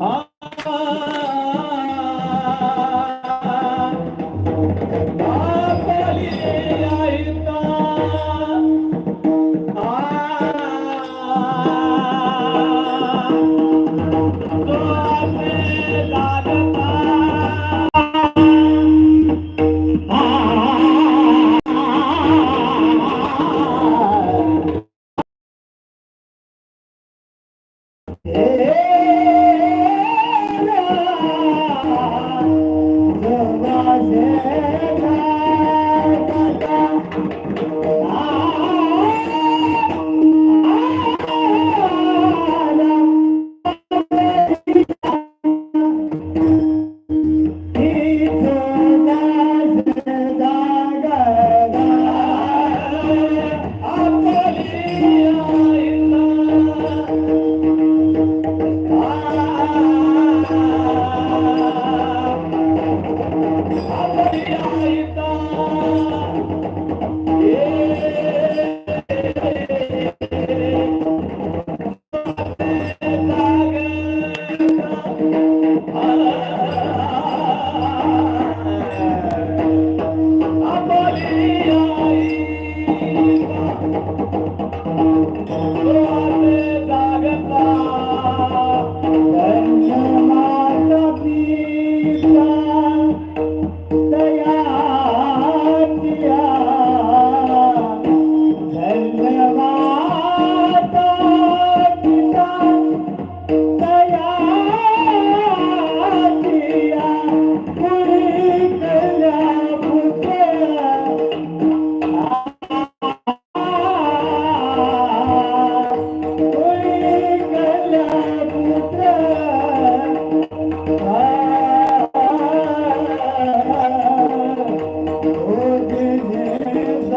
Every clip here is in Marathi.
啊 स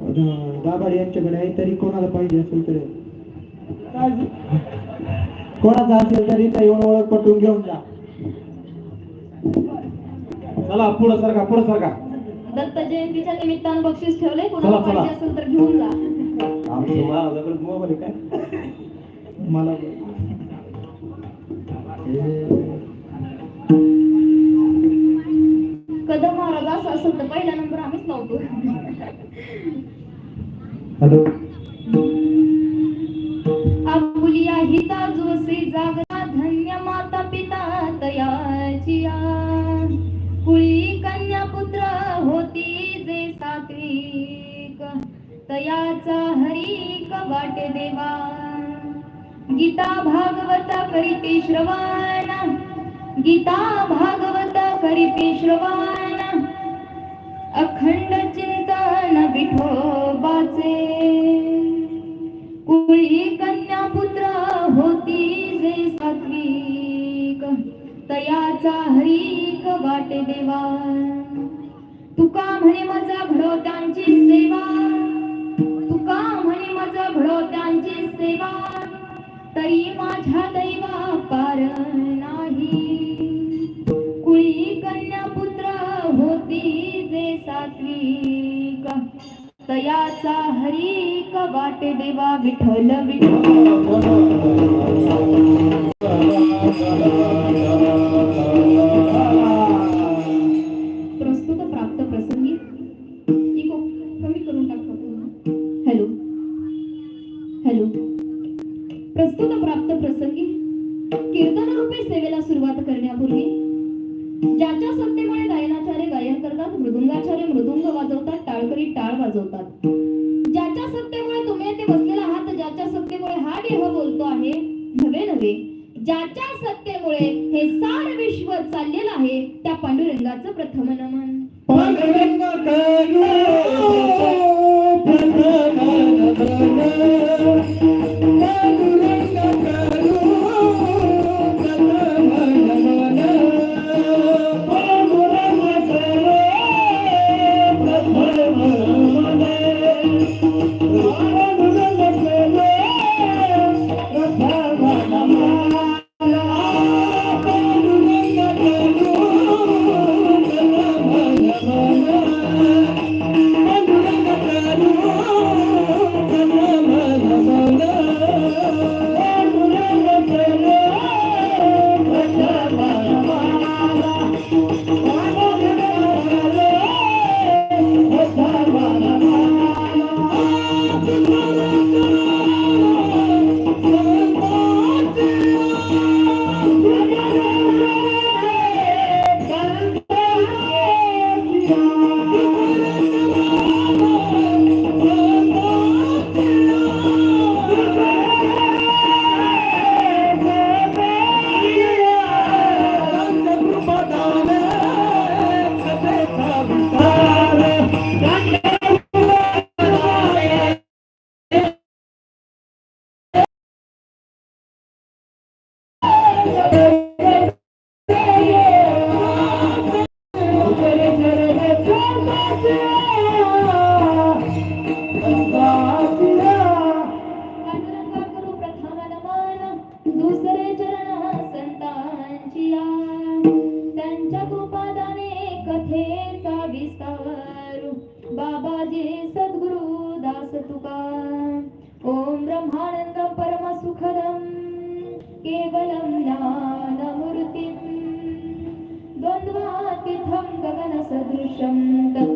दाभाडे यांच्याकडे आहे तरी कोणाला पाहिजे असेल तर? कोणाचा असेल तरी येऊन ओळख पटवून घेऊन जा. चला पुढं सरका पुढं सरका. दत्त जयंतीच्या निमित्तानं बक्षीस ठेवले चला, कोणाला चला. पाहिजे असेल तर घेऊन जा. आमचं महाराजाकडे मोबाईल आहे काय? मला कदम महाराज असं तर पहिला नंबर आम्हीच लावतो. हॅलो. आपुलिया हिता जोसे जागता धन्य माता पिता तयाचिया कुळी कन्या पुत्र होती जे सात्विक. तयाचा हरिक वाटे देवा. गीता भागवत करीते श्रवण. गीता भागवत करी श्रवण अखंड चिंतन विठोबाचे. कुळी कन्या पुत्र होती जे सात्विक. तयाचा हरीक वाटे देवा तुका म्हणे माझा घडो त्यांची सेवा. तुका म्हणे माझा घडो त्यांची सेवा. तरी माझ्या दैवा पार नाही. सात्विक तयाचा हरिक वाटे देवा विठ्ठल विठ्ठल. नव्हे ज्याच्या सत्तेमुळे हे सार विश्व चाललेलं आहे त्या पांडुरंगाचं प्रथम नमन पांडुरंग ശാശ്വത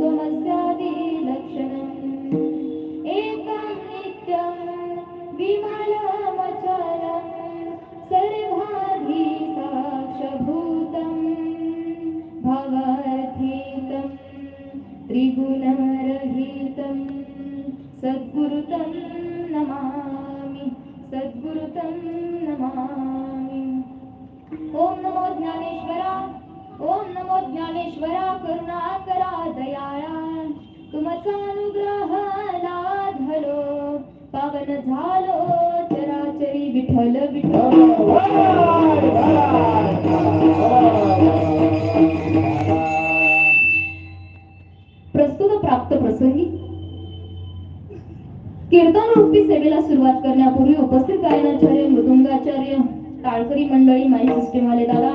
सुरुवात करण्यापूर्वी उपस्थित गायनाचार्य मृदुंगाचार्य टाळकरी मंडळी माई सिस्टीमवाले दादा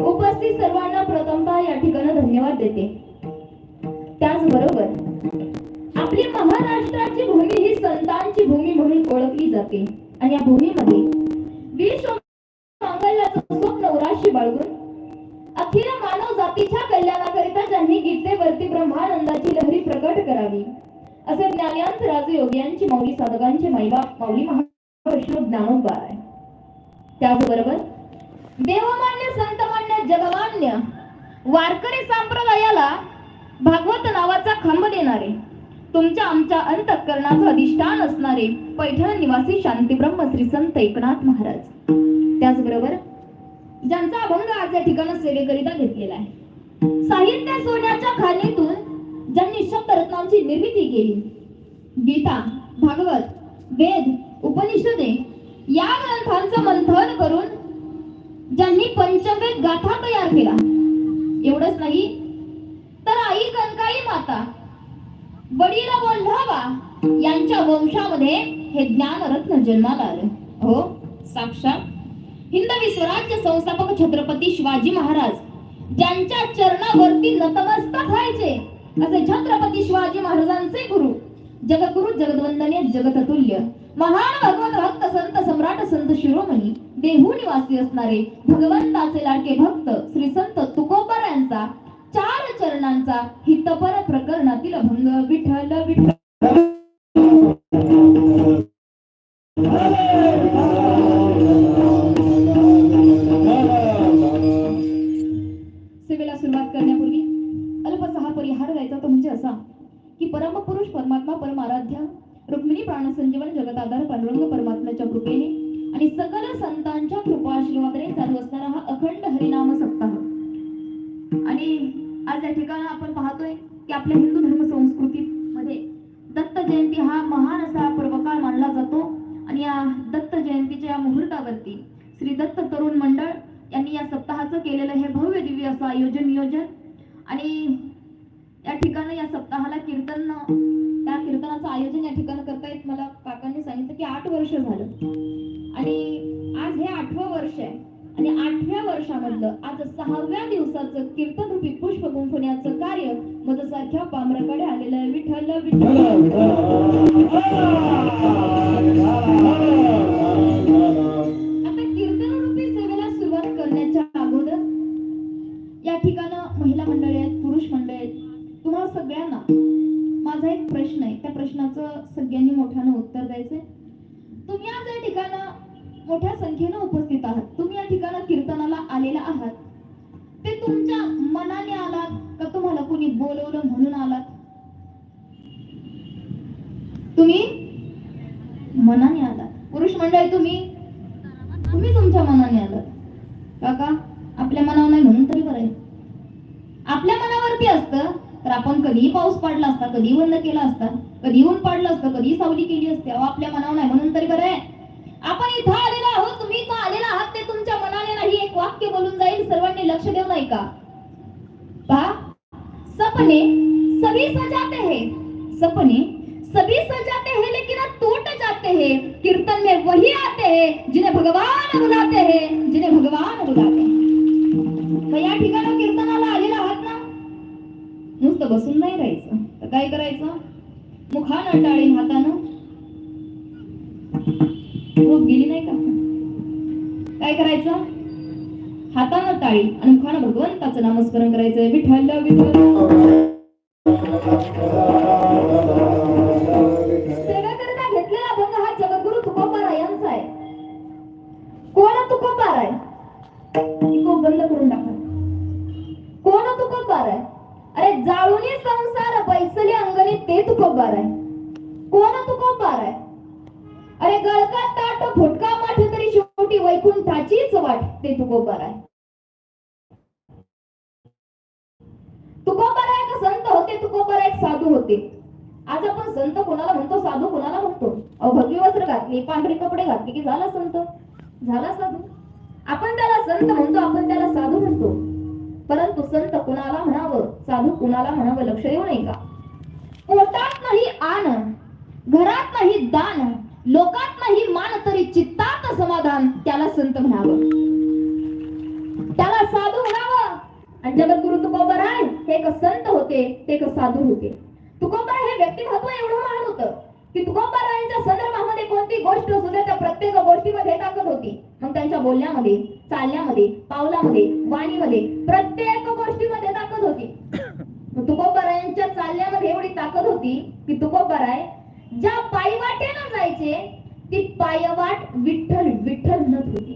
उपस्थित सर्वांना प्रथमतः या ठिकाणी धन्यवाद देते. त्याचबरोबर आपली महाराष्ट्राची भूमी ही संतांची भूमी म्हणून ओळखली जाते. माईबाप माऊली महाविष्णू ज्ञानोद्वार आहे. त्याचबरोबर देवमान्य संतमान्य जगमान्य वारकरी संप्रदायाला भागवत नावाचा खांब देणारे तुमच्या आमच्या अंतःकरणाचं अधिष्ठान असणारे पैठण निवासी शांतीब्रह्म श्री संत एकनाथ महाराज. त्याचबरोबर ज्यांचा अभंग आज या ठिकाणी सेवेकरिता घेतलेला आहे. साहित्य सोन्याच्या खाणीतून ज्यांनी शब्दरत्नांची निर्मिती केली गीता भागवत वेद उपनिषदे या ग्रंथांचं मंथन करून ज्यांनी पंचवेद गाथा तयार केला एवढंच नाही तर आई कनकाई माता वडील वल्लभा यांच्या वंशामध्ये हे ज्ञानरत्न जन्माला आलं. हो साक्षात हिंदवी स्वराज्य संस्थापक छत्रपती शिवाजी महाराज ज्यांच्या चरणावरती नतमस्तक व्हायचे असे छत्रपती शिवाजी महाराजांचे गुरु जगद्गुरु जगदवंदने जगततुल्य महान भगवत भक्त संत सम्राट संत शिरोमणी देहू निवासी असणारे भगवंताचे लाडके भक्त श्री संत तुकोबर यांचा चार चरणांचा हितपर प्रकरणातील अभंग विठ्ठल विठ्ठल. सेवेला सुरुवात करण्यापूर्वी अल्प सहा परिहार द्यायचा तो म्हणजे असा की परमपुरुष परमात्मा परमाराध्या रुक्मिणी प्राणसंजीवन जगताधार पांडुरंग परमात्म्याच्या कृपेने आणि सकल संतांच्या कृपा आशीर्वादाने चालू असणारा हा अखंड हरिनाम सप्ताह. आणि आज या ठिकाणी आपण पाहतोय की आपल्या हिंदू धर्म संस्कृती मध्ये दत्त जयंती हा महान असा पर्वकाळ मानला जातो. आणि या दत्त जयंतीच्या या मुहूर्तावरती श्री दत्त तरुण मंडळ यांनी या सप्ताहाचं केलेलं हे भव्य दिव्य असं आयोजन नियोजन आणि या ठिकाणी या सप्ताहाला कीर्तन त्या कीर्तनाचं आयोजन या ठिकाणी करतायत मला काकांनी सांगितलं की आठ वर्ष झालं. आणि आज हे आठवं वर्ष आहे. आणि आठव्या वर्षामधलं आज सहाव्या दिवसाचं कीर्तन रूपी पुष्प गुंफण्याचं कार्य मजसारख्या पामराकडे आलेलं आहे. विठ्ठल विठ्ठल. आता कीर्तन रूपी सेवेला सुरुवात करण्याच्या अगोदर या ठिकाणं महिला मंडळी आहेत पुरुष मंडळी आहेत. तुम्हाला सगळ्यांना माझा एक प्रश्न आहे. त्या प्रश्नाचं सगळ्यांनी मोठ्यानं उत्तर द्यायचंय. तुम्ही आज या ठिकाणं मोठ्या संख्येनं उपस्थित आहात. तुम्ही या ठिकाणं कीर्तनाला आलेला आहात. ते तुमच्या मनाने आलात का तुम्हाला कोणी बोलवलं म्हणून आलात? तुम्ही मनाने आलात. पुरुष मंडळ तुम्ही तुम्ही तुमच्या मनाने आलात. काका आपल्या मनावर नाही म्हणून तरी बरं आहे. आपल्या मनावरती असतं. तर आपण कधीही पाऊस पडला असता कधी बंद केला असता कधी ऊन पडलं असतं कधी सावली केली असते अहो आपल्या मनावर नाही. म्हणून तरी बरं आहे. आपण इथं आलेलो आहोत तुम्ही इथं आलेला आहात ते तुमच्या मनाने नाही. एक वाक्य बोलून जाईल सर्वांनी लक्ष देऊ नाही का पहा. सपने सभी सजाते हैं. सपने सभी सजाते हैं लेकिन टूट जाते हैं. कीर्तन में वही आते हैं जिन्हें भगवान बुलाते हैं जिन्हें भगवान बुलाते हैं. मग या ठिकाणी कीर्तनाला आलेला आहात ना नुसतं बसून नाही राहायचं. तर काय करायचं? मुखानं टाळी हातानं. झोप गेली नाही का? काय करायचं? हातानं टाळी आणि मुखानं भगवंताचं नामस्मरण करायचं विठ्ठल विठ्ठल. हा यांचा आहे. कोण तुकोबार आहे बंद करून टाका. कोण तुकोबार आहे अरे जाळूनी संसार बैसली अंगणी ते तुकोबार आहे. कोण तुकोबार आहे? अरे गळका ताट फुटका माठ तरी शेवटी वैकुंठाचीच वाट ते तुकोबार आहे. तुकोबार आहे का संत होते? तुकोबार एक साधू होते. आज आपण संत कोणाला म्हणतो? साधू कोणाला म्हणतो? अहो भगवी वस्त्र घातली पांढरे कपडे घातले की झाला संत? झाला साधू. आपण त्याला संत म्हणतो आपण त्याला साधू म्हणतो. परंतु संत कुणाला म्हणावं? साधू कुणाला म्हणावं? लक्ष देऊ नये का? पोटात नाही आन घरात नाही दान लोकात नाही मान तरी चित्तात समाधान त्याला संत म्हणावं. त्याला साधू म्हणावं. आणि जगद्गुरु तुकोबर आहे हे एक संत होते ते एक साधू होते. तुकोबर हे व्यक्तिमत्व एवढं महान होतं. की तुकोबारायांच्या संदर्भामध्ये कोणती गोष्ट असू दे त्या प्रत्येक गोष्टीमध्ये ताकद होती. मग त्यांच्या बोलण्यामध्ये चालण्यामध्ये पावलामध्ये वाणीमध्ये प्रत्येक गोष्टीमध्ये ताकद होती. तुकोबारायांच्या चालण्यामध्ये एवढी ताकद होती की तुकोबाराय ज्या पायवाटेनं जायचे ती पायवाट विठ्ठल विठ्ठल म्हणत होती.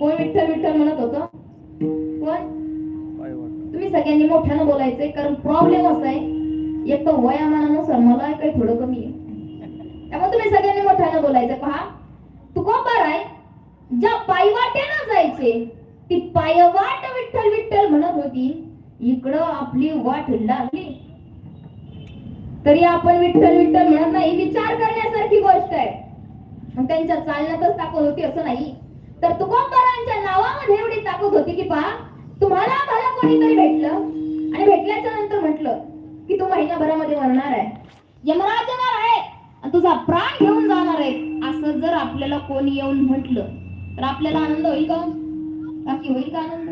कोण विठ्ठल विठ्ठल म्हणत होतं? कोण? तुम्ही सगळ्यांनी मोठ्यानं बोलायचंय कारण प्रॉब्लेम असा आहे. एक तर वयामानानुसार मला काही थोडं कमी आहे. त्यामुळे तुम्ही सगळ्यांनी मोठ्यानं बोलायचं. पहा तुकोबार आहे ज्या पायवाट्यानं जायचे ती पायवाट विठ्ठल विठ्ठल म्हणत होती इकडं आपली वाट लागली. तरी आपण विठ्ठल विठ्ठल म्हणत नाही विचार करण्यासारखी गोष्ट आहे. त्यांच्या चालण्यातच ताकद होती असं नाही. तर तुकोबारांच्या नावामध्ये एवढी ताकद होती की पहा तुम्हाला मला कोणीतरी भेटलं. आणि भेटल्याच्या नंतर म्हटलं की तू महिनाभरामध्ये मरणार आहे. यमराजना आणि तुझा प्राण घेऊन जाणार आहे. असं जर आपल्याला कोणी येऊन म्हटलं तर आपल्याला आनंद होईल का हो? बाकी होईल का आनंद?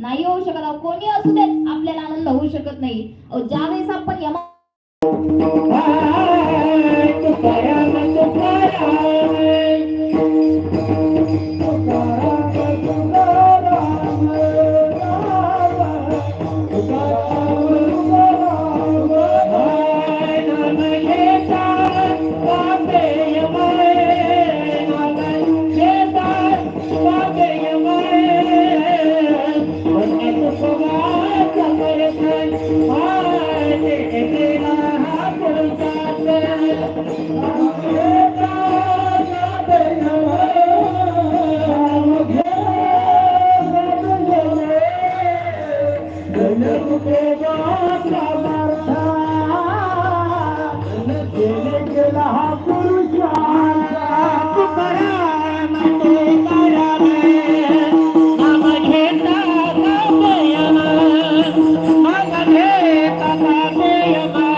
नाही होऊ शकत अहो, कोणी असू देत. आपल्याला आनंद होऊ शकत नाही. अहो, ज्यावेळेस आपण यमा तुकाराम तुकाराम